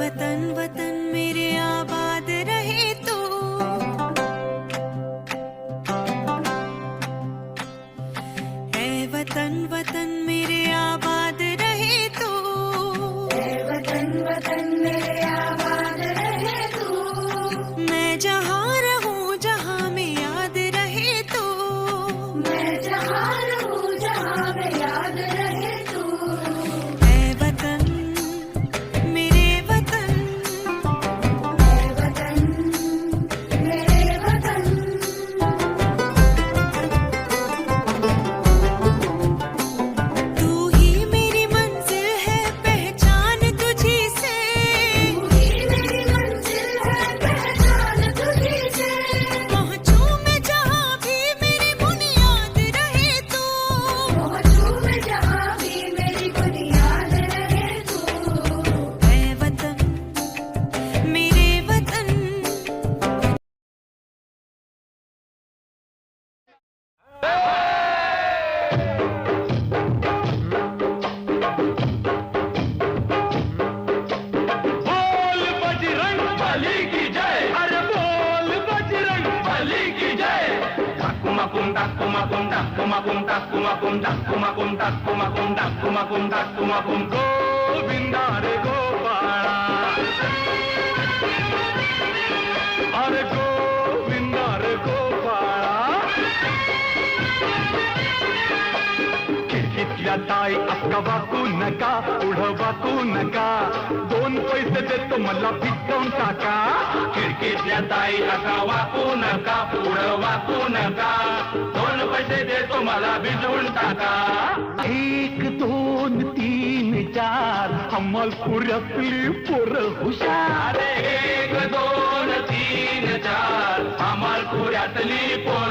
वतन वतन मेरे आबाद रहे तू। है वतन वतन मेरे आबाद रहे तू। वतन वतन मेरे आबाद रहे तू। मैं जहाँ गोविंदा अरे ताई अक्का नका पुढं वाकू नका दोन पैसे देतो मला भिजवून टाका खिडकीतल्या ताई अक्का वाकू नका पुढं नका दोन पैसे देतो मला भिजवून टाका. एक दोन तीन चार. अमलपुरातली पोरं हुशार. एक दोन तीन चार. अमलपुरातली पोरं हुशार